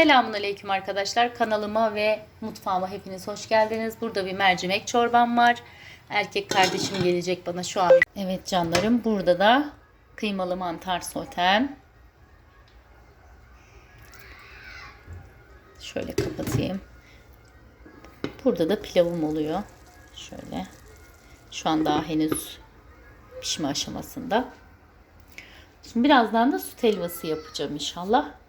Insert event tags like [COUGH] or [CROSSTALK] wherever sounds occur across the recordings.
Selamünaleyküm arkadaşlar. Kanalıma ve mutfağıma hepiniz hoş geldiniz. Burada bir mercimek çorbam var. Erkek kardeşim gelecek bana şu an. Evet canlarım burada da kıymalı mantar sotem. Şöyle kapatayım. Burada da pilavım oluyor. Şöyle. Şu an daha henüz pişme aşamasında. Şimdi birazdan da süt helvası yapacağım inşallah.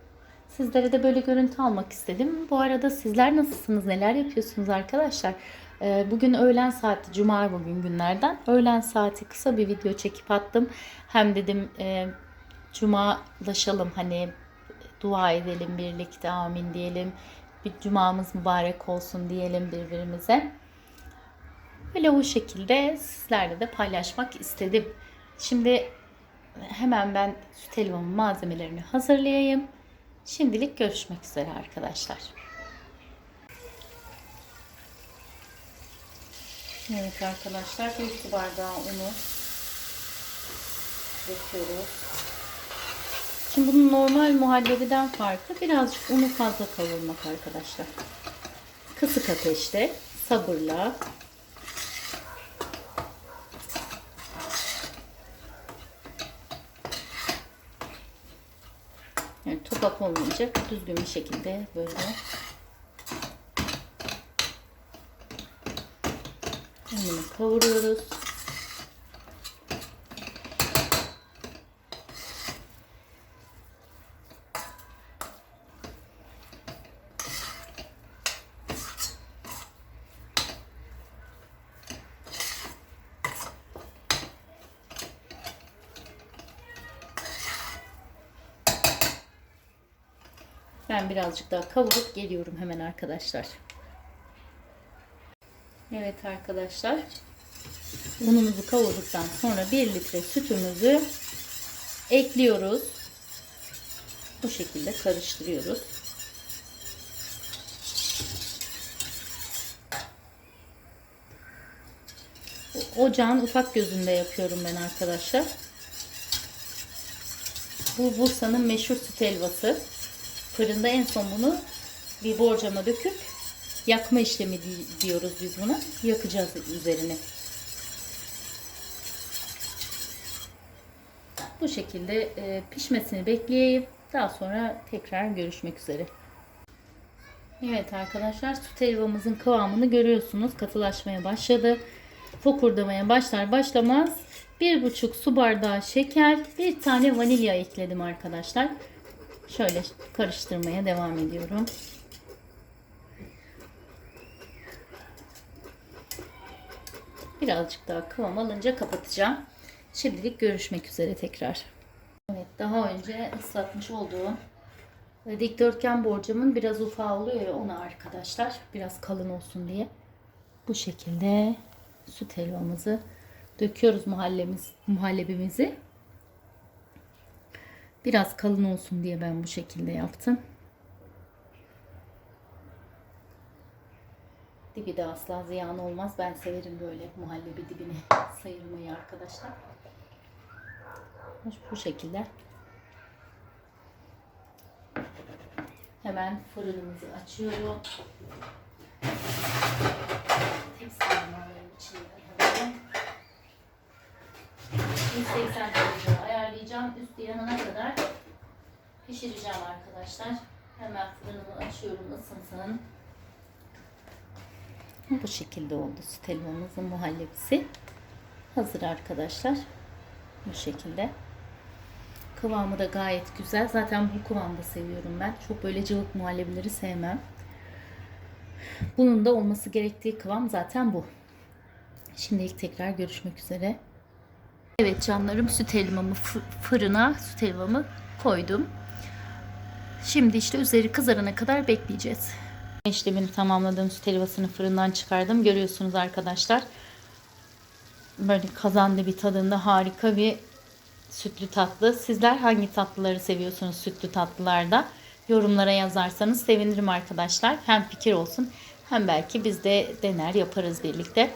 Sizlere de böyle görüntü almak istedim. Bu arada sizler nasılsınız? Neler yapıyorsunuz arkadaşlar? Ee, Bugün öğlen saati, cuma bugün günlerden. Öğlen saati kısa bir video çekip attım. Hem dedim e, cumalaşalım hani dua edelim birlikte amin diyelim. Bir cumamız mübarek olsun diyelim birbirimize. Böyle o şekilde sizlerle de paylaşmak istedim. Şimdi hemen ben süt helvamın malzemelerini hazırlayayım. Şimdilik görüşmek üzere arkadaşlar. Evet arkadaşlar bir su bardağı unu döküyoruz. Şimdi bunun normal muhallebiden farkı birazcık unu fazla kavurmak arkadaşlar. Kısık ateşte sabırla Yani topak olmayacak. Düzgün bir şekilde böyle. Bunu kavuruyoruz. Ben birazcık daha kavurup geliyorum hemen arkadaşlar. Evet arkadaşlar. Unumuzu kavurduktan sonra 1 litre sütümüzü ekliyoruz. Bu şekilde karıştırıyoruz. Ocağın ufak gözünde yapıyorum ben arkadaşlar. Bu Bursa'nın meşhur süt helvası. Fırında en son bunu bir borcama döküp yakma işlemi diyoruz biz buna. Yakacağız üzerine. Bu şekilde e, pişmesini bekleyeyim. Daha sonra tekrar görüşmek üzere. Evet arkadaşlar süt helvamızın kıvamını görüyorsunuz. Katılaşmaya başladı. Fokurdamaya başlar başlamaz bir buçuk su bardağı şeker, bir tane vanilya ekledim arkadaşlar. Şöyle karıştırmaya devam ediyorum. Birazcık daha kıvam alınca kapatacağım. Şimdilik görüşmek üzere tekrar. Evet daha önce ıslatmış olduğum dikdörtgen borcamın biraz ufağı ya ona arkadaşlar. Biraz kalın olsun diye. Bu şekilde süt helvamızı döküyoruz muhallemiz, muhallebimizi. Biraz kalın olsun diye ben bu şekilde yaptım. Dibi de asla ziyan olmaz. Ben severim böyle muhallebi dibine [LAUGHS] sayılmayı arkadaşlar. Bu şekilde. Hemen fırınımızı açıyorum. Tepsilerin içine hemen 180 derece ayarlayacağım. Üstü yanana kadar pişireceğim arkadaşlar. Hemen fırınımı açıyorum ısınsın. Bu şekilde oldu süt helvamızın muhallebisi. Hazır arkadaşlar. Bu şekilde. Kıvamı da gayet güzel. Zaten bu kıvamda seviyorum ben. Çok böyle cıvık muhallebileri sevmem. Bunun da olması gerektiği kıvam zaten bu. Şimdilik tekrar görüşmek üzere. Evet canlarım süt helvamı fırına süt helvamı koydum. Şimdi işte üzeri kızarana kadar bekleyeceğiz. İşlemini tamamladığım süt helvasını fırından çıkardım. Görüyorsunuz arkadaşlar. Böyle kazandı bir tadında harika bir sütlü tatlı. Sizler hangi tatlıları seviyorsunuz sütlü tatlılarda? Yorumlara yazarsanız sevinirim arkadaşlar. Hem fikir olsun hem belki biz de dener yaparız birlikte.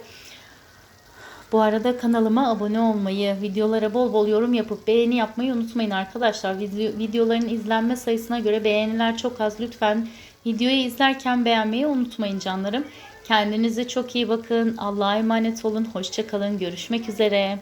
Bu arada kanalıma abone olmayı, videolara bol bol yorum yapıp beğeni yapmayı unutmayın arkadaşlar. Video, videoların izlenme sayısına göre beğeniler çok az. Lütfen videoyu izlerken beğenmeyi unutmayın canlarım. Kendinize çok iyi bakın. Allah'a emanet olun. Hoşçakalın. Görüşmek üzere.